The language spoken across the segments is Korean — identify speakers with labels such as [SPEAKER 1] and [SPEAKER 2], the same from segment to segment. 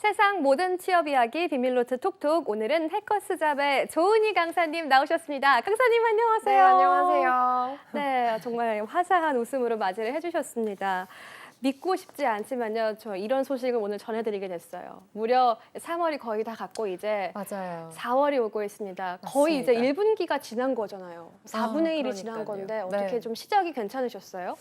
[SPEAKER 1] 세상 모든 취업 이야기 비밀노트 톡톡 오늘은 해커스 잡의 조은희 강사님 나오셨습니다. 강사님 안녕하세요.
[SPEAKER 2] 네, 안녕하세요.
[SPEAKER 1] 네, 정말 화사한 웃음으로 맞이를 해주셨습니다. 믿고 싶지 않지만요, 저 이런 소식을 오늘 전해드리게 됐어요. 무려 3월이 거의 다 갔고 이제
[SPEAKER 2] 맞아요.
[SPEAKER 1] 4월이 오고 있습니다. 거의 이제
[SPEAKER 2] 맞습니다.
[SPEAKER 1] 1분기가 지난 거잖아요. 4분의 1이 지난
[SPEAKER 2] 그러니까요.
[SPEAKER 1] 건데 어떻게
[SPEAKER 2] 네.
[SPEAKER 1] 좀 시작이 괜찮으셨어요?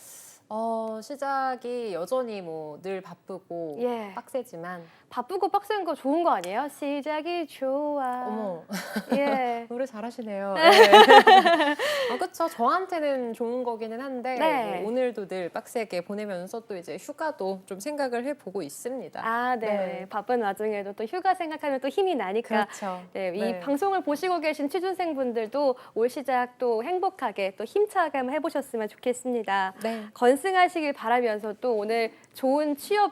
[SPEAKER 2] 어, 시작이 여전히 뭐 늘 바쁘고
[SPEAKER 1] 예.
[SPEAKER 2] 빡세지만
[SPEAKER 1] 바쁘고 빡센 거 좋은 거 아니에요? 시작이 좋아.
[SPEAKER 2] 어머
[SPEAKER 1] 예.
[SPEAKER 2] 노래 잘하시네요. 네. 어, 그쵸. 저한테는 좋은 거기는 한데
[SPEAKER 1] 네.
[SPEAKER 2] 뭐 오늘도 늘 빡세게 보내면서 또 이제 휴가도 좀 생각을 해보고 있습니다.
[SPEAKER 1] 아, 네.
[SPEAKER 2] 네.
[SPEAKER 1] 바쁜 와중에도 또 휴가 생각하면 또 힘이 나니까.
[SPEAKER 2] 그렇죠.
[SPEAKER 1] 네, 이
[SPEAKER 2] 네.
[SPEAKER 1] 방송을 보시고 계신 취준생분들도 올 시작 또 행복하게 또 힘차게 한번 해보셨으면 좋겠습니다.
[SPEAKER 2] 네.
[SPEAKER 1] 건승하시길 바라면서 또 오늘 좋은 취업,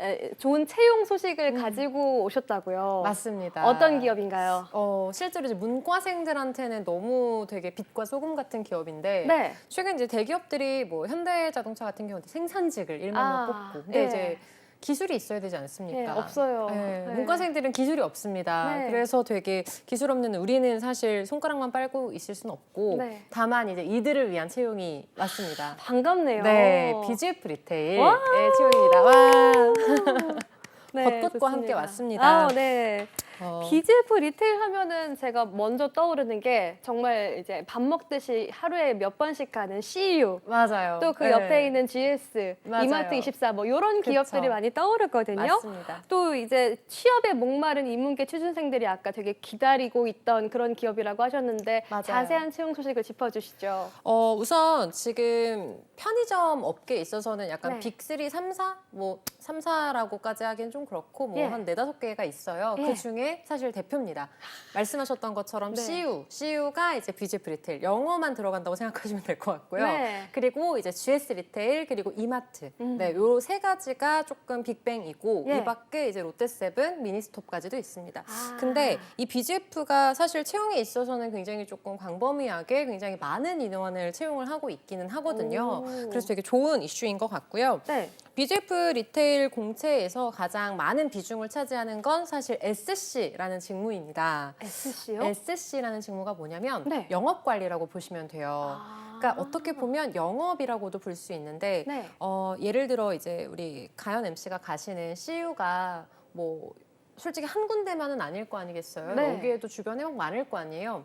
[SPEAKER 1] 에, 좋은 채용 소식을
[SPEAKER 2] 음.
[SPEAKER 1] 가지고 오셨다고요.
[SPEAKER 2] 맞습니다.
[SPEAKER 1] 어떤 기업인가요?
[SPEAKER 2] 어, 실제로 이제 문과생들한테는 너무 되게 빛과 소금 같은 기업인데
[SPEAKER 1] 네.
[SPEAKER 2] 최근 이제 대기업들이 뭐 현대자동차 같은 경우는 생산직을 일만으로
[SPEAKER 1] 아,
[SPEAKER 2] 뽑고 근데
[SPEAKER 1] 예.
[SPEAKER 2] 이제 기술이 있어야 되지 않습니까?
[SPEAKER 1] 네, 없어요.
[SPEAKER 2] 네,
[SPEAKER 1] 네.
[SPEAKER 2] 문과생들은 기술이 없습니다.
[SPEAKER 1] 네.
[SPEAKER 2] 그래서 되게 기술 없는 우리는 사실 손가락만 빨고 있을 수는 없고
[SPEAKER 1] 네.
[SPEAKER 2] 다만 이제 이들을 위한 채용이 왔습니다.
[SPEAKER 1] 반갑네요.
[SPEAKER 2] 네, BGF 리테일의
[SPEAKER 1] 와!
[SPEAKER 2] 채용입니다. 와.
[SPEAKER 1] 네,
[SPEAKER 2] 벚꽃과 함께
[SPEAKER 1] 좋습니다.
[SPEAKER 2] 왔습니다.
[SPEAKER 1] 아, 네.
[SPEAKER 2] 어,
[SPEAKER 1] BGF 리테일 하면은 제가 먼저 떠오르는 게 정말 이제 밥 먹듯이 하루에 몇 번씩 가는 CU
[SPEAKER 2] 맞아요.
[SPEAKER 1] 또 그
[SPEAKER 2] 네,
[SPEAKER 1] 옆에 있는 GS,
[SPEAKER 2] 맞아요.
[SPEAKER 1] 이마트 24 뭐 이런
[SPEAKER 2] 그쵸.
[SPEAKER 1] 기업들이 많이 떠오르거든요.
[SPEAKER 2] 맞습니다.
[SPEAKER 1] 또 이제 취업에 목마른 인문계 취준생들이 아까 되게 기다리고 있던 그런 기업이라고 하셨는데
[SPEAKER 2] 맞아요.
[SPEAKER 1] 자세한 채용 소식을 짚어주시죠.
[SPEAKER 2] 어, 우선 지금 편의점 업계에 있어서는 약간
[SPEAKER 1] 네.
[SPEAKER 2] 빅3, 3사? 뭐 3사라고까지 하기엔 좀 그렇고 뭐
[SPEAKER 1] 예.
[SPEAKER 2] 한 네다섯 개가 있어요.
[SPEAKER 1] 예.
[SPEAKER 2] 그 중에 사실 대표입니다. 말씀하셨던 것처럼
[SPEAKER 1] 네.
[SPEAKER 2] CU, CU가 이제 BGF 리테일 영어만 들어간다고 생각하시면 될 것 같고요.
[SPEAKER 1] 네.
[SPEAKER 2] 그리고 이제 GS 리테일 그리고 이마트.
[SPEAKER 1] 음.
[SPEAKER 2] 네, 요 세 가지가 조금 빅뱅이고
[SPEAKER 1] 예.
[SPEAKER 2] 이 밖에 이제 롯데세븐, 미니스톱까지도 있습니다.
[SPEAKER 1] 아.
[SPEAKER 2] 근데 이 BGF가 사실 채용에 있어서는 굉장히 조금 광범위하게 굉장히 많은 인원을 채용을 하고 있기는 하거든요.
[SPEAKER 1] 오.
[SPEAKER 2] 그래서 되게 좋은 이슈인 것 같고요.
[SPEAKER 1] 네.
[SPEAKER 2] BGF 리테일 공채에서 가장 많은 비중을 차지하는 건 사실 SC 라는 직무입니다.
[SPEAKER 1] SC요?
[SPEAKER 2] SC라는 직무가 뭐냐면
[SPEAKER 1] 네.
[SPEAKER 2] 영업 관리라고 보시면 돼요.
[SPEAKER 1] 아.
[SPEAKER 2] 그러니까 어떻게 보면 영업이라고도 볼 수 있는데
[SPEAKER 1] 네.
[SPEAKER 2] 어, 예를 들어 이제 우리 가연 MC가 가시는 CU가 뭐 솔직히 한 군데만은 아닐 거 아니겠어요.
[SPEAKER 1] 네.
[SPEAKER 2] 여기에도 주변에 막 많을 거 아니에요.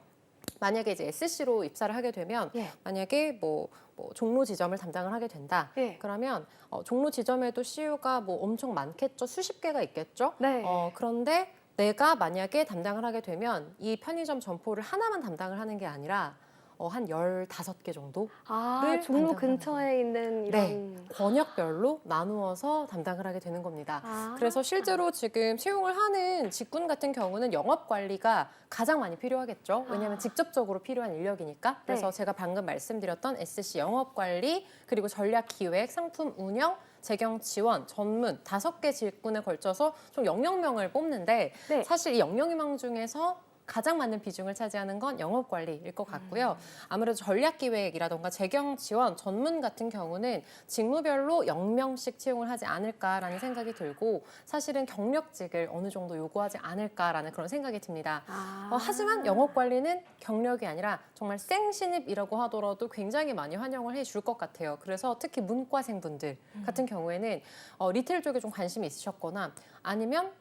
[SPEAKER 2] 만약에 이제 SC로 입사를 하게 되면
[SPEAKER 1] 예.
[SPEAKER 2] 만약에 뭐, 뭐 종로 지점을 담당을 하게 된다.
[SPEAKER 1] 예.
[SPEAKER 2] 그러면 어, 종로 지점에도 CU가 뭐 엄청 많겠죠. 수십 개가 있겠죠.
[SPEAKER 1] 네.
[SPEAKER 2] 어, 그런데 내가 만약에 담당을 하게 되면 이 편의점 점포를 하나만 담당을 하는 게 아니라 어, 한 15개 정도
[SPEAKER 1] 아,
[SPEAKER 2] 를
[SPEAKER 1] 종로
[SPEAKER 2] 담당하는
[SPEAKER 1] 근처에 있는 이런.
[SPEAKER 2] 권역별로 나누어서 담당을 하게 되는 겁니다.
[SPEAKER 1] 아.
[SPEAKER 2] 그래서 실제로 지금 채용을 하는 직군 같은 경우는 영업 관리가 가장 많이 필요하겠죠. 왜냐하면
[SPEAKER 1] 아.
[SPEAKER 2] 직접적으로 필요한 인력이니까. 그래서
[SPEAKER 1] 네.
[SPEAKER 2] 제가 방금 말씀드렸던 SC 영업 관리 그리고 전략 기획, 상품 운영, 재경 지원, 전문 다섯 개 직군에 걸쳐서 총 영영명을 뽑는데
[SPEAKER 1] 네.
[SPEAKER 2] 사실 이 영영명 중에서 가장 많은 비중을 차지하는 건 영업 관리일 것 같고요. 아무래도 전략 기획이라던가 재경 지원, 전문 같은 경우는 직무별로 0명씩 채용을 하지 않을까라는 생각이 들고 사실은 경력직을 어느 정도 요구하지 않을까라는 그런 생각이 듭니다.
[SPEAKER 1] 아.
[SPEAKER 2] 어, 하지만 영업 관리는 경력이 아니라 정말 생신입이라고 하더라도 굉장히 많이 환영을 해줄 것 같아요. 그래서 특히 문과생분들 같은 경우에는 어, 리테일 쪽에 좀 관심이 있으셨거나 아니면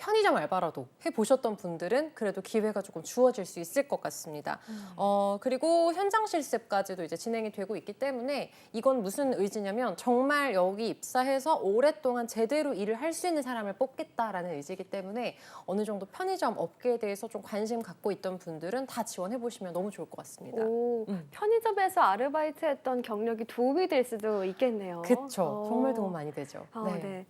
[SPEAKER 2] 편의점 알바라도 해보셨던 분들은 그래도 기회가 조금 주어질 수 있을 것 같습니다. 어, 그리고 현장 실습까지도 이제 진행이 되고 있기 때문에 이건 무슨 의지냐면 정말 여기 입사해서 오랫동안 제대로 일을 할 수 있는 사람을 뽑겠다라는 의지이기 때문에 어느 정도 편의점 업계에 대해서 좀 관심 갖고 있던 분들은 다 지원해 보시면 너무 좋을 것 같습니다.
[SPEAKER 1] 오,
[SPEAKER 2] 음.
[SPEAKER 1] 편의점에서 아르바이트 했던 경력이 도움이 될 수도 있겠네요.
[SPEAKER 2] 그쵸.
[SPEAKER 1] 어.
[SPEAKER 2] 정말 도움 많이 되죠.
[SPEAKER 1] 아, 네.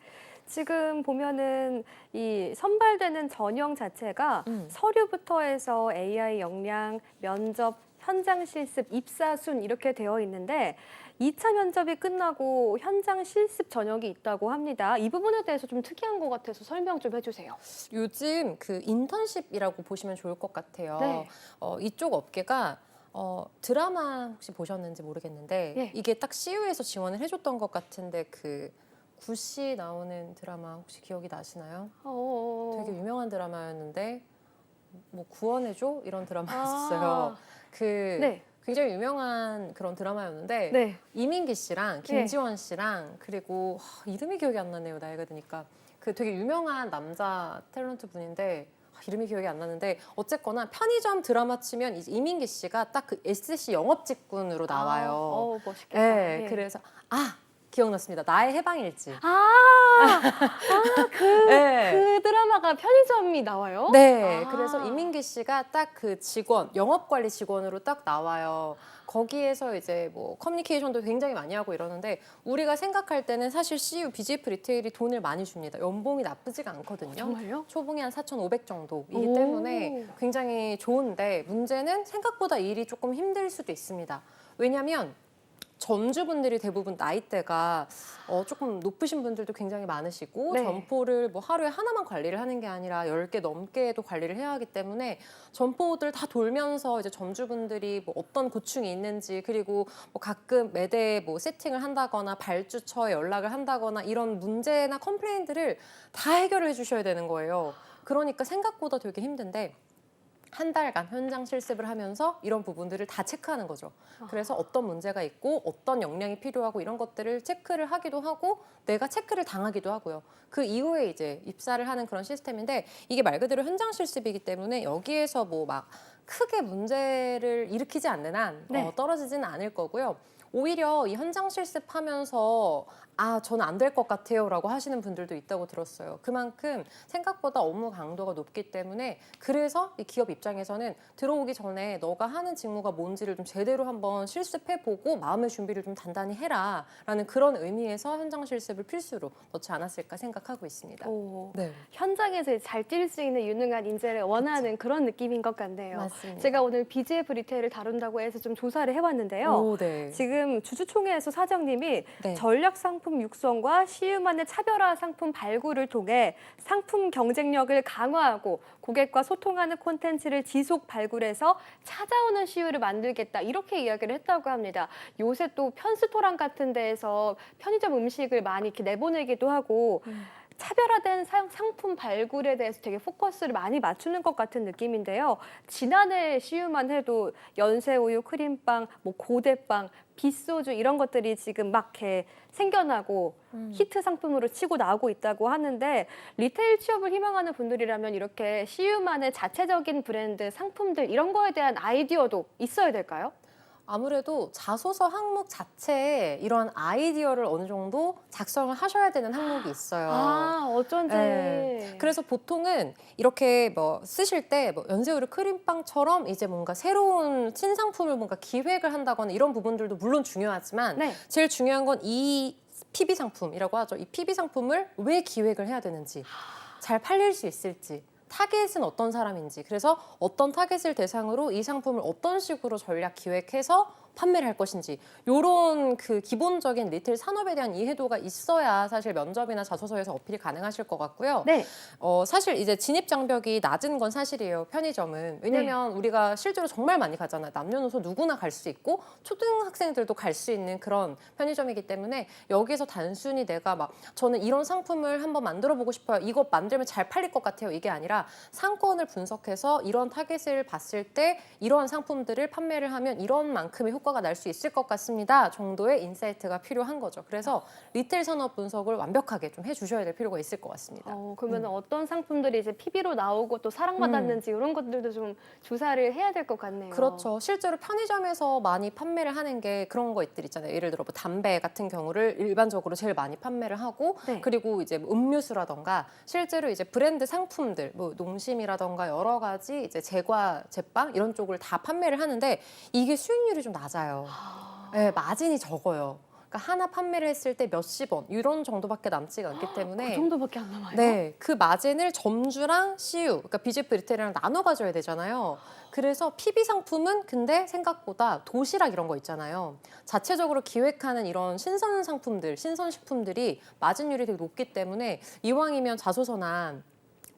[SPEAKER 1] 지금 보면은 이 선발되는 전형 자체가
[SPEAKER 2] 음.
[SPEAKER 1] 서류부터 해서 AI 역량, 면접, 현장 실습, 입사 순 이렇게 되어 있는데 2차 면접이 끝나고 현장 실습 전형이 있다고 합니다. 이 부분에 대해서 좀 특이한 것 같아서 설명 좀 해주세요.
[SPEAKER 2] 요즘 그 인턴십이라고 보시면 좋을 것 같아요.
[SPEAKER 1] 네.
[SPEAKER 2] 어, 이쪽 업계가 어, 드라마 혹시 보셨는지 모르겠는데
[SPEAKER 1] 예.
[SPEAKER 2] 이게 딱 CU에서 지원을 해줬던 것 같은데 그 구씨 나오는 드라마 혹시 기억이 나시나요?
[SPEAKER 1] 어.
[SPEAKER 2] 되게 유명한 드라마였는데 뭐 구원해줘 이런 드라마
[SPEAKER 1] 아.
[SPEAKER 2] 였어요. 그
[SPEAKER 1] 네.
[SPEAKER 2] 굉장히 유명한 그런 드라마였는데
[SPEAKER 1] 네.
[SPEAKER 2] 이민기 씨랑 김지원 씨랑 그리고 하, 이름이 기억이 안 나네요 나이가 드니까 그 되게 유명한 남자 탤런트 분인데 하, 이름이 기억이 안 나는데 어쨌거나 편의점 드라마 치면 이제 이민기 씨가 딱 그 SC 영업 직군으로 나와요.
[SPEAKER 1] 아, 어, 멋있겠다.
[SPEAKER 2] 네,
[SPEAKER 1] 예.
[SPEAKER 2] 그래서 아 기억났습니다. 나의 해방일지.
[SPEAKER 1] 아, 그,
[SPEAKER 2] 네.
[SPEAKER 1] 그 드라마가 편의점이 나와요?
[SPEAKER 2] 네,
[SPEAKER 1] 아.
[SPEAKER 2] 그래서 이민기 씨가 딱 그 직원, 영업관리 직원으로 딱 나와요. 거기에서 이제 뭐 커뮤니케이션도 굉장히 많이 하고 이러는데 우리가 생각할 때는 사실 CU, BGF 리테일이 돈을 많이 줍니다. 연봉이 나쁘지가 않거든요.
[SPEAKER 1] 정말요?
[SPEAKER 2] 초봉이 한 4,500 정도이기
[SPEAKER 1] 오.
[SPEAKER 2] 때문에 굉장히 좋은데 문제는 생각보다 일이 조금 힘들 수도 있습니다. 왜냐하면 점주분들이 대부분 나이대가 어, 조금 높으신 분들도 굉장히 많으시고
[SPEAKER 1] 네.
[SPEAKER 2] 점포를 뭐 하루에 하나만 관리를 하는 게 아니라 10개 넘게도 관리를 해야 하기 때문에 점포들 다 돌면서 이제 점주분들이 뭐 어떤 고충이 있는지 그리고 뭐 가끔 매대 뭐 세팅을 한다거나 발주처에 연락을 한다거나 이런 문제나 컴플레인들을 다 해결을 해주셔야 되는 거예요. 그러니까 생각보다 되게 힘든데 한 달간 현장 실습을 하면서 이런 부분들을 다 체크하는 거죠. 그래서 어떤 문제가 있고 어떤 역량이 필요하고 이런 것들을 체크를 하기도 하고 내가 체크를 당하기도 하고요. 그 이후에 이제 입사를 하는 그런 시스템인데 이게 말 그대로 현장 실습이기 때문에 여기에서 뭐 막 크게 문제를 일으키지 않는 한
[SPEAKER 1] 네.
[SPEAKER 2] 어, 떨어지지는 않을 거고요. 오히려 이 현장 실습하면서 아 저는 안 될 것 같아요 라고 하시는 분들도 있다고 들었어요. 그만큼 생각보다 업무 강도가 높기 때문에 그래서 이 기업 입장에서는 들어오기 전에 너가 하는 직무가 뭔지를 좀 제대로 한번 실습해 보고 마음의 준비를 좀 단단히 해라 라는 그런 의미에서 현장 실습을 필수로 넣지 않았을까 생각하고 있습니다.
[SPEAKER 1] 오.
[SPEAKER 2] 네,
[SPEAKER 1] 현장에서 잘 뛸 수 있는 유능한 인재를 원하는 그런 느낌인 것 같네요.
[SPEAKER 2] 맞습니다.
[SPEAKER 1] 제가 오늘 BGF 리테일을 다룬다고 해서 좀 조사를 해봤는데요.
[SPEAKER 2] 오, 네.
[SPEAKER 1] 지금 주주총회에서 사장님이
[SPEAKER 2] 네.
[SPEAKER 1] 전략 상품 육성과 시유만의 차별화 상품 발굴을 통해 상품 경쟁력을 강화하고 고객과 소통하는 콘텐츠를 지속 발굴해서 찾아오는 시유를 만들겠다 이렇게 이야기를 했다고 합니다. 요새 또 편스토랑 같은 데에서 편의점 음식을 많이 이렇게 내보내기도 하고 차별화된 상- 상품 발굴에 대해서 되게 포커스를 많이 맞추는 것 같은 느낌인데요. 지난해 시유만 해도 연세우유, 크림빵, 뭐 고대빵, 빗소주 이런 것들이 지금 막 이렇게 생겨나고
[SPEAKER 2] 음.
[SPEAKER 1] 히트 상품으로 치고 나오고 있다고 하는데 리테일 취업을 희망하는 분들이라면 이렇게 시유만의 자체적인 브랜드 상품들 이런 거에 대한 아이디어도 있어야 될까요?
[SPEAKER 2] 아무래도 자소서 항목 자체에 이런 아이디어를 어느 정도 작성을 하셔야 되는 항목이 있어요.
[SPEAKER 1] 아 어쩐지
[SPEAKER 2] 네. 그래서 보통은 이렇게 뭐 쓰실 때 뭐 연세우유 크림빵처럼 이제 뭔가 새로운 신상품을 뭔가 기획을 한다거나 이런 부분들도 물론 중요하지만
[SPEAKER 1] 네.
[SPEAKER 2] 제일 중요한 건 이 PB 상품이라고 하죠. 이 PB 상품을 왜 기획을 해야 되는지, 잘 팔릴 수 있을지, 타겟은 어떤 사람인지, 그래서 어떤 타겟을 대상으로 이 상품을 어떤 식으로 전략 기획해서 판매를 할 것인지, 요런 그 기본적인 리테일 산업에 대한 이해도가 있어야 사실 면접이나 자소서에서 어필이 가능하실 것 같고요.
[SPEAKER 1] 네.
[SPEAKER 2] 어, 사실 이제 진입 장벽이 낮은 건 사실이에요. 편의점은. 왜냐면 우리가 실제로 정말 많이 가잖아요. 남녀노소 누구나 갈 수 있고 초등학생들도 갈 수 있는 그런 편의점이기 때문에 여기서 단순히 내가 막 저는 이런 상품을 한번 만들어 보고 싶어요. 이거 만들면 잘 팔릴 것 같아요. 이게 아니라 상권을 분석해서 이런 타겟을 봤을 때 이러한 상품들을 판매를 하면 이런 만큼의 효과 가 날 수 있을 것 같습니다. 정도의 인사이트가 필요한 거죠. 그래서 리테일 산업 분석을 완벽하게 좀 해주셔야 될 필요가 있을 것 같습니다.
[SPEAKER 1] 어, 그러면 어떤 상품들이 이제 PB로 나오고 또 사랑받았는지 이런 것들도 좀 조사를 해야 될 것 같네요.
[SPEAKER 2] 그렇죠. 실제로 편의점에서 많이 판매를 하는 게 그런 것들 있잖아요. 예를 들어 뭐 담배 같은 경우를 일반적으로 제일 많이 판매를 하고
[SPEAKER 1] 네.
[SPEAKER 2] 그리고 이제 뭐 음료수라던가 실제로 이제 브랜드 상품들 뭐 농심이라던가 여러 가지 이제 제과 제빵 이런 쪽을 다 판매를 하는데 이게 수익률이 좀 낮아요. 네, 마진이 적어요. 그러니까 하나 판매를 했을 때 몇십 원 이런 정도밖에 남지가 않기 때문에
[SPEAKER 1] 그 정도밖에 안 남아요.
[SPEAKER 2] 네, 그 마진을 점주랑 CU, 그러니까 BGF 리테일이랑 나눠 가져야 되잖아요. 그래서 PB 상품은 근데 생각보다 도시락 이런 거 있잖아요. 자체적으로 기획하는 이런 신선 상품들, 신선 식품들이 마진율이 되게 높기 때문에 이왕이면 자소서나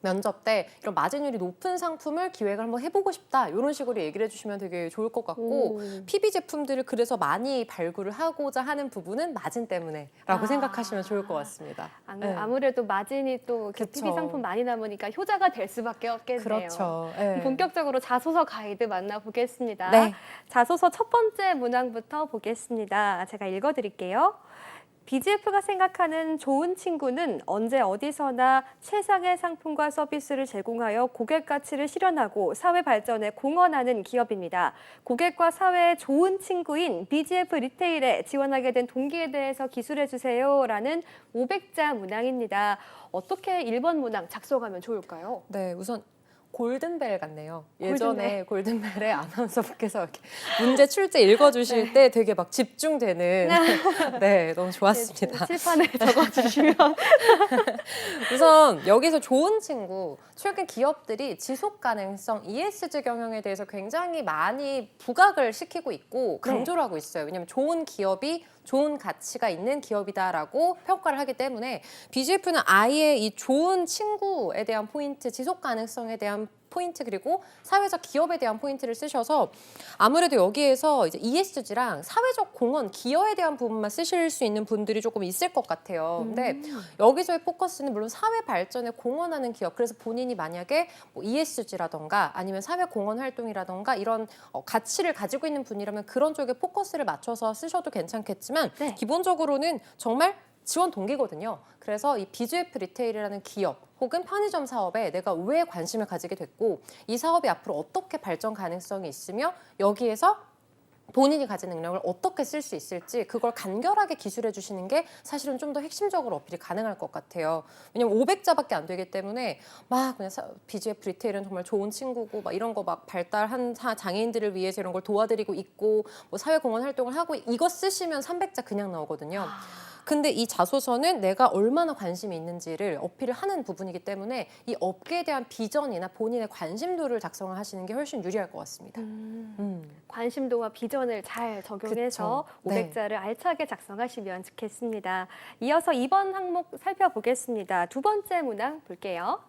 [SPEAKER 2] 면접 때 이런 마진율이 높은 상품을 기획을 한번 해보고 싶다 이런 식으로 얘기를 해주시면 되게 좋을 것 같고
[SPEAKER 1] 오.
[SPEAKER 2] PB 제품들을 그래서 많이 발굴을 하고자 하는 부분은 마진 때문에라고
[SPEAKER 1] 아.
[SPEAKER 2] 생각하시면 좋을 것 같습니다.
[SPEAKER 1] 아,
[SPEAKER 2] 네.
[SPEAKER 1] 아무래도 마진이 또
[SPEAKER 2] 그쵸.
[SPEAKER 1] PB 상품 많이 남으니까 효자가 될 수밖에 없겠네요.
[SPEAKER 2] 그렇죠. 네.
[SPEAKER 1] 본격적으로 자소서 가이드 만나보겠습니다.
[SPEAKER 2] 네.
[SPEAKER 1] 자소서 첫 번째 문항부터 보겠습니다. 제가 읽어드릴게요. BGF가 생각하는 좋은 친구는 언제 어디서나 최상의 상품과 서비스를 제공하여 고객 가치를 실현하고 사회 발전에 공헌하는 기업입니다. 고객과 사회의 좋은 친구인 BGF 리테일에 지원하게 된 동기에 대해서 기술해 주세요라는 500자 문항입니다. 어떻게 1번 문항 작성하면 좋을까요?
[SPEAKER 2] 네, 우선 골든벨 같네요.
[SPEAKER 1] 골든벨.
[SPEAKER 2] 예전에 골든벨 의 아나운서분께서 이렇게 문제 출제 읽어주실 때 되게 막 집중되는 네, 너무 좋았습니다.
[SPEAKER 1] 칠판에 적어주시면
[SPEAKER 2] 우선 여기서 좋은 친구 최근 기업들이 지속 가능성 ESG 경영에 대해서 굉장히 많이 부각을 시키고 있고 강조를 하고 있어요. 왜냐하면 좋은 기업이 좋은 가치가 있는 기업이다라고 평가를 하기 때문에 BGF는 아예 이 좋은 친구에 대한 포인트, 지속 가능성에 대한 포인트 그리고 사회적 기업에 대한 포인트를 쓰셔서 아무래도 여기에서 이제 ESG랑 사회적 공헌, 기여에 대한 부분만 쓰실 수 있는 분들이 조금 있을 것 같아요. 근데 여기서의 포커스는 물론 사회 발전에 공헌하는 기업. 그래서 본인이 만약에 뭐 ESG라던가 아니면 사회 공헌 활동이라던가 이런 어, 가치를 가지고 있는 분이라면 그런 쪽에 포커스를 맞춰서 쓰셔도 괜찮겠지만
[SPEAKER 1] 네.
[SPEAKER 2] 기본적으로는 정말 지원 동기거든요. 그래서 이 BGF 리테일이라는 기업 혹은 편의점 사업에 내가 왜 관심을 가지게 됐고 이 사업이 앞으로 어떻게 발전 가능성이 있으며 여기에서 본인이 가진 능력을 어떻게 쓸 수 있을지 그걸 간결하게 기술해 주시는 게 사실은 좀 더 핵심적으로 어필이 가능할 것 같아요. 왜냐면 500자밖에 안 되기 때문에 막 그냥 사- BGF 리테일은 정말 좋은 친구고 막 이런 거 막 발달한 사- 장애인들을 위해서 이런 걸 도와드리고 있고 뭐 사회공헌 활동을 하고 이거 쓰시면 300자 그냥 나오거든요. 근데 이 자소서는 내가 얼마나 관심이 있는지를 어필을 하는 부분이기 때문에 이 업계에 대한 비전이나 본인의 관심도를 작성을 하시는 게 훨씬 유리할 것 같습니다. 음.
[SPEAKER 1] 관심도와 비전을 잘 적용해서
[SPEAKER 2] 그쵸. 네.
[SPEAKER 1] 500자를 알차게 작성하시면 좋겠습니다. 이어서 2번 항목 살펴보겠습니다. 두 번째 문항 볼게요.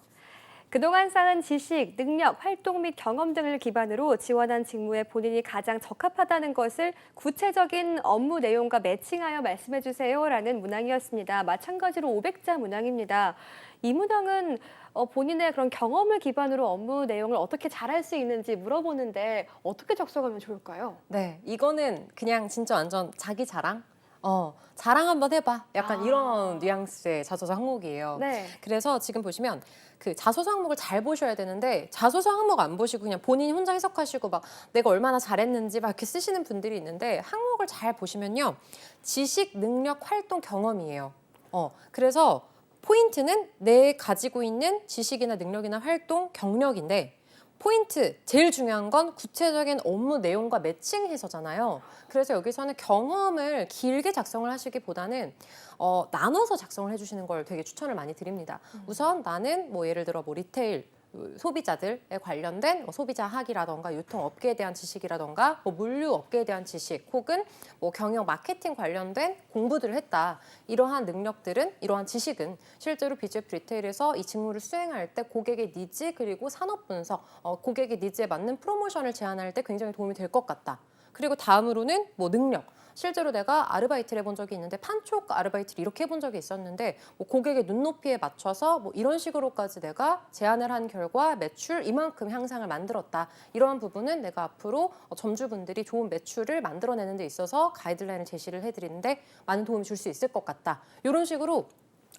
[SPEAKER 1] 그동안 쌓은 지식, 능력, 활동 및 경험 등을 기반으로 지원한 직무에 본인이 가장 적합하다는 것을 구체적인 업무 내용과 매칭하여 말씀해 주세요라는 문항이었습니다. 마찬가지로 500자 문항입니다. 이 문항은 어, 본인의 그런 경험을 기반으로 업무 내용을 어떻게 잘할 수 있는지 물어보는데 어떻게 적성하면 좋을까요?
[SPEAKER 2] 네, 이거는 그냥 진짜 완전 자기 자랑? 어, 자랑 한번 해봐. 약간
[SPEAKER 1] 아.
[SPEAKER 2] 이런 뉘앙스의 자소서 항목이에요.
[SPEAKER 1] 네.
[SPEAKER 2] 그래서 지금 보시면 그 자소서 항목을 잘 보셔야 되는데 자소서 항목 안 보시고 그냥 본인이 혼자 해석하시고 막 내가 얼마나 잘했는지 막 이렇게 쓰시는 분들이 있는데 항목을 잘 보시면요. 지식, 능력, 활동, 경험이에요. 어, 그래서 포인트는 내 가지고 있는 지식이나 능력이나 활동, 경력인데 포인트 제일 중요한 건 구체적인 업무 내용과 매칭해서잖아요. 그래서 여기서는 경험을 길게 작성을 하시기보다는 어, 나눠서 작성을 해주시는 걸 되게 추천을 많이 드립니다. 우선 나는 뭐 예를 들어 뭐 리테일 소비자들에 관련된 뭐 소비자 학이라던가 유통업계에 대한 지식이라던가 뭐 물류업계에 대한 지식 혹은 뭐 경영 마케팅 관련된 공부들을 했다. 이러한 능력들은 이러한 지식은 실제로 BGF 리테일에서 이 직무를 수행할 때 고객의 니즈 그리고 산업 분석, 어, 고객의 니즈에 맞는 프로모션을 제안할 때 굉장히 도움이 될 것 같다. 그리고 다음으로는 뭐 능력. 실제로 내가 아르바이트를 해본 적이 있는데 판촉 아르바이트를 이렇게 해본 적이 있었는데 뭐 고객의 눈높이에 맞춰서 뭐 이런 식으로까지 내가 제안을 한 결과 매출 이만큼 향상을 만들었다. 이러한 부분은 내가 앞으로 어, 점주분들이 좋은 매출을 만들어내는 데 있어서 가이드라인을 제시를 해드리는데 많은 도움이 줄 수 있을 것 같다. 이런 식으로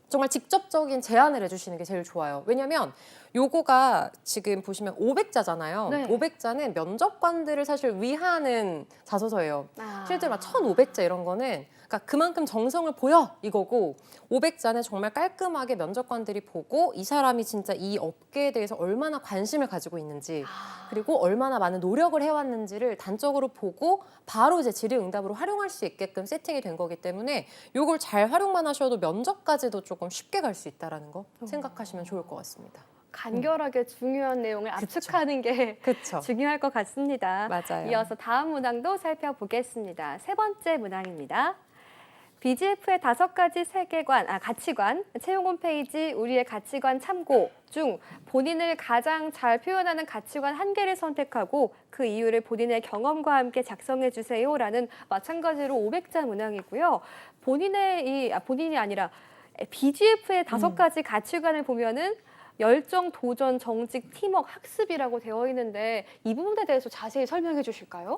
[SPEAKER 2] 정말 직접적인 제안을 해주시는 게 제일 좋아요. 왜냐면 요거가 지금 보시면 500자잖아요.
[SPEAKER 1] 네.
[SPEAKER 2] 500자는 면접관들을 사실 위하는 자소서예요.
[SPEAKER 1] 아.
[SPEAKER 2] 실제로 막 1,500자 이런 거는 그러니까 그만큼 정성을 보여 이거고 500자는 정말 깔끔하게 면접관들이 보고 이 사람이 진짜 이 업계에 대해서 얼마나 관심을 가지고 있는지
[SPEAKER 1] 아.
[SPEAKER 2] 그리고 얼마나 많은 노력을 해왔는지를 단적으로 보고 바로 이제 질의응답으로 활용할 수 있게끔 세팅이 된 거기 때문에 이걸 잘 활용만 하셔도 면접까지도 조금 쉽게 갈 수 있다라는 거 생각하시면 좋을 것 같습니다.
[SPEAKER 1] 간결하게 중요한 내용을
[SPEAKER 2] 그쵸.
[SPEAKER 1] 압축하는 게
[SPEAKER 2] 그렇죠.
[SPEAKER 1] 중요할 것 같습니다.
[SPEAKER 2] 맞아요.
[SPEAKER 1] 이어서 다음 문항도 살펴보겠습니다. 세 번째 문항입니다. BGF의 다섯 가지 세계관, 아, 가치관, 채용 홈페이지 우리의 가치관 참고 중 본인을 가장 잘 표현하는 가치관 한 개를 선택하고 그 이유를 본인의 경험과 함께 작성해 주세요라는 마찬가지로 500자 문항이고요. 본인의 이 아, 본인이 아니라 BGF의 다섯
[SPEAKER 2] 음.
[SPEAKER 1] 가지 가치관을 보면은 열정, 도전, 정직, 팀워크, 학습이라고 되어 있는데 이 부분에 대해서 자세히 설명해 주실까요?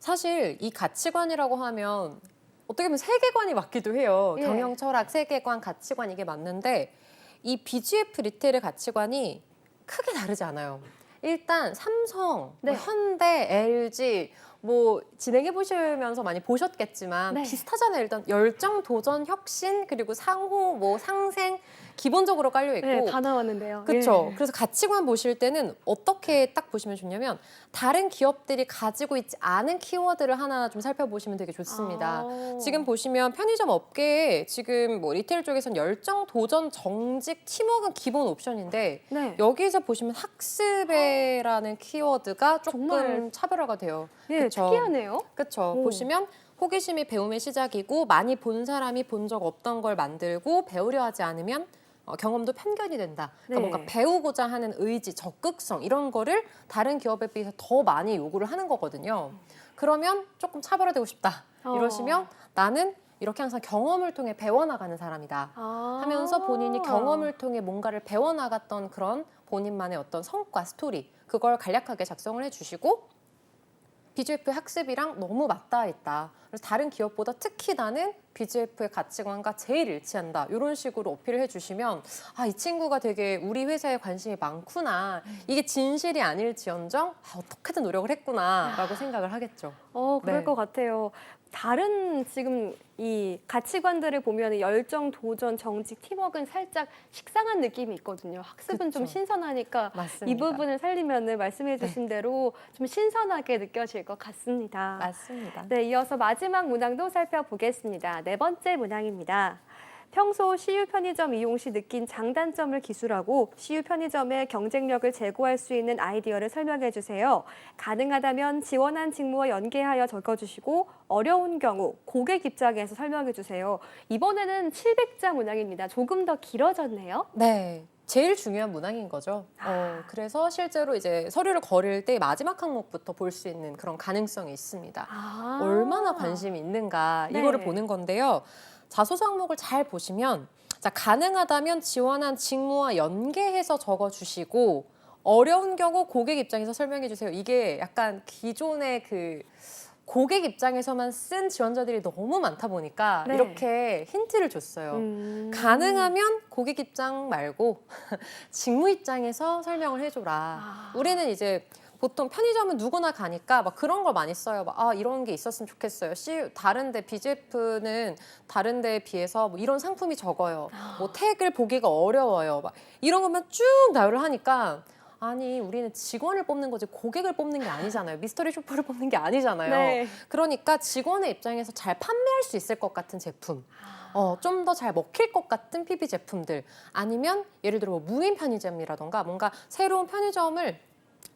[SPEAKER 2] 사실 이 가치관이라고 하면 어떻게 보면 세계관이 맞기도 해요.
[SPEAKER 1] 예.
[SPEAKER 2] 경영 철학, 세계관, 가치관 이게 맞는데 이 BGF 리테일의 가치관이 크게 다르지 않아요. 일단 삼성,
[SPEAKER 1] 네.
[SPEAKER 2] 뭐 현대, LG 뭐 진행해 보시면서 많이 보셨겠지만
[SPEAKER 1] 네.
[SPEAKER 2] 비슷하잖아요. 일단 열정, 도전, 혁신 그리고 상호, 뭐 상생 기본적으로 깔려 있고
[SPEAKER 1] 네, 다 나왔는데요.
[SPEAKER 2] 그렇죠.
[SPEAKER 1] 예.
[SPEAKER 2] 그래서 가치관 보실 때는 어떻게 딱 보시면 좋냐면 다른 기업들이 가지고 있지 않은 키워드를 하나 좀 살펴보시면 되게 좋습니다.
[SPEAKER 1] 아.
[SPEAKER 2] 지금 보시면 편의점 업계에 지금 뭐 리테일 쪽에선 열정, 도전, 정직, 팀워크는 기본 옵션인데
[SPEAKER 1] 네.
[SPEAKER 2] 여기서 보시면 학습에라는 키워드가 조금
[SPEAKER 1] 정말.
[SPEAKER 2] 차별화가 돼요.
[SPEAKER 1] 예,
[SPEAKER 2] 그쵸.
[SPEAKER 1] 특이하네요.
[SPEAKER 2] 그렇죠.
[SPEAKER 1] 오.
[SPEAKER 2] 보시면 호기심이 배움의 시작이고 많이 본 사람이 본 적 없던 걸 만들고 배우려 하지 않으면 어, 경험도 편견이 된다. 그러니까
[SPEAKER 1] 네.
[SPEAKER 2] 뭔가 배우고자 하는 의지, 적극성 이런 거를 다른 기업에 비해서 더 많이 요구를 하는 거거든요. 그러면 조금 차별화되고 싶다.
[SPEAKER 1] 어.
[SPEAKER 2] 이러시면 나는 이렇게 항상 경험을 통해 배워나가는 사람이다.
[SPEAKER 1] 아.
[SPEAKER 2] 하면서 본인이 경험을 통해 뭔가를 배워나갔던 그런 본인만의 어떤 성과, 스토리 그걸 간략하게 작성을 해주시고 BGF 학습이랑 너무 맞닿아 있다. 그래서 다른 기업보다 특히 나는 BGF의 가치관과 제일 일치한다. 이런 식으로 어필을 해주시면 아 이 친구가 되게 우리 회사에 관심이 많구나. 이게 진실이 아닐지언정 아, 어떻게든 노력을 했구나라고 생각을 하겠죠.
[SPEAKER 1] 어, 그럴
[SPEAKER 2] 네.
[SPEAKER 1] 것 같아요. 다른 지금 이 가치관들을 보면 열정, 도전, 정직, 팀워크는 살짝 식상한 느낌이 있거든요. 학습은 좀
[SPEAKER 2] 그쵸.
[SPEAKER 1] 신선하니까
[SPEAKER 2] 맞습니다.
[SPEAKER 1] 이 부분을 살리면 말씀해 주신 대로 좀 신선하게 느껴질 것 같습니다.
[SPEAKER 2] 맞습니다.
[SPEAKER 1] 네, 이어서 마지막 문항도 살펴보겠습니다. 네 번째 문항입니다. 평소 CU 편의점 이용 시 느낀 장단점을 기술하고 CU 편의점의 경쟁력을 제고할 수 있는 아이디어를 설명해 주세요. 가능하다면 지원한 직무와 연계하여 적어주시고 어려운 경우 고객 입장에서 설명해 주세요. 이번에는 700자 문항입니다. 조금 더 길어졌네요.
[SPEAKER 2] 네. 제일 중요한 문항인 거죠.
[SPEAKER 1] 아.
[SPEAKER 2] 어, 그래서 실제로 이제 서류를 거릴 때 마지막 항목부터 볼 수 있는 그런 가능성이 있습니다.
[SPEAKER 1] 아.
[SPEAKER 2] 얼마나 관심이 있는가
[SPEAKER 1] 네.
[SPEAKER 2] 이거를 보는 건데요. 자소서 항목을 잘 보시면 자, 가능하다면 지원한 직무와 연계해서 적어주시고 어려운 경우 고객 입장에서 설명해 주세요. 이게 약간 기존의 그 고객 입장에서만 쓴 지원자들이 너무 많다 보니까
[SPEAKER 1] 네.
[SPEAKER 2] 이렇게 힌트를 줬어요.
[SPEAKER 1] 음.
[SPEAKER 2] 가능하면 고객 입장 말고 직무 입장에서 설명을 해줘라.
[SPEAKER 1] 아.
[SPEAKER 2] 우리는 이제 보통 편의점은 누구나 가니까 막 그런 걸 많이 써요. 막, 아 이런 게 있었으면 좋겠어요. C 다른데 BGF는 다른 데에 비해서 뭐 이런 상품이 적어요. 뭐 택을 보기가 어려워요. 막 이런 것만 쭉 나열을 하니까 아니 우리는 직원을 뽑는 거지 고객을 뽑는 게 아니잖아요. 미스터리 쇼퍼를 뽑는 게 아니잖아요.
[SPEAKER 1] 네.
[SPEAKER 2] 그러니까 직원의 입장에서 잘 판매할 수 있을 것 같은 제품. 어, 좀 더 잘 먹힐 것 같은 PB 제품들 아니면 예를 들어 뭐 무인 편의점이라던가 뭔가 새로운 편의점을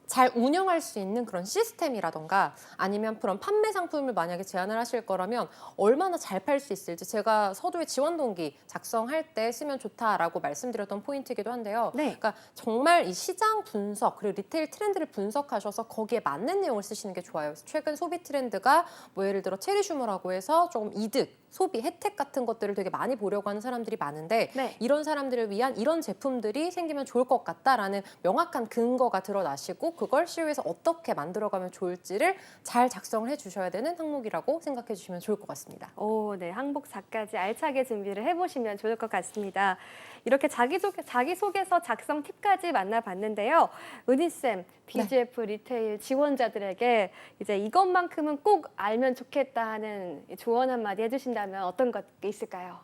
[SPEAKER 2] 잘 운영할 수 있는 그런 시스템이라던가 아니면 그런 판매 상품을 만약에 제안을 하실 거라면 얼마나 잘 팔 수 있을지 제가 서두에 지원 동기 작성할 때 쓰면 좋다라고 말씀드렸던 포인트이기도 한데요.
[SPEAKER 1] 네.
[SPEAKER 2] 그러니까 정말 이 시장 분석 그리고 리테일 트렌드를 분석하셔서 거기에 맞는 내용을 쓰시는 게 좋아요. 최근 소비 트렌드가 뭐 예를 들어 체리 슈머라고 해서 조금 이득, 소비 혜택 같은 것들을 되게 많이 보려고 하는 사람들이 많은데
[SPEAKER 1] 네.
[SPEAKER 2] 이런 사람들을 위한 이런 제품들이 생기면 좋을 것 같다라는 명확한 근거가 드러나시고 그걸 CU에서 어떻게 만들어가면 좋을지를 잘 작성을 해주셔야 되는 항목이라고 생각해 주시면 좋을 것 같습니다.
[SPEAKER 1] 오, 네. 항복사까지 알차게 준비를 해보시면 좋을 것 같습니다. 이렇게 자기소개, 자기소개서 작성 팁까지 만나봤는데요. 은희쌤, BGF 리테일 지원자들에게 이제 이것만큼은 꼭 알면 좋겠다 하는 조언 한마디 해주신다면 어떤 것 있을까요?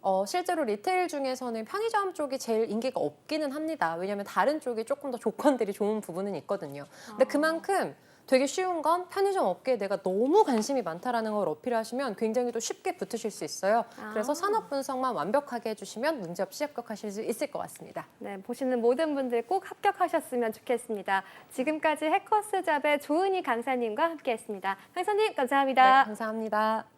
[SPEAKER 2] 어, 실제로 리테일 중에서는 편의점 쪽이 제일 인기가 없기는 합니다. 왜냐하면 다른 쪽이 조금 더 조건들이 좋은 부분은 있거든요. 근데
[SPEAKER 1] 아.
[SPEAKER 2] 그만큼 되게 쉬운 건 편의점 업계에 내가 너무 관심이 많다라는 걸 어필하시면 굉장히 또 쉽게 붙으실 수 있어요.
[SPEAKER 1] 아.
[SPEAKER 2] 그래서 산업 분석만 완벽하게 해주시면 문제 없이 합격하실 수 있을 것 같습니다.
[SPEAKER 1] 네, 보시는 모든 분들 꼭 합격하셨으면 좋겠습니다. 지금까지 해커스 잡의 조은희 강사님과 함께했습니다. 강사님 감사합니다.
[SPEAKER 2] 네, 감사합니다.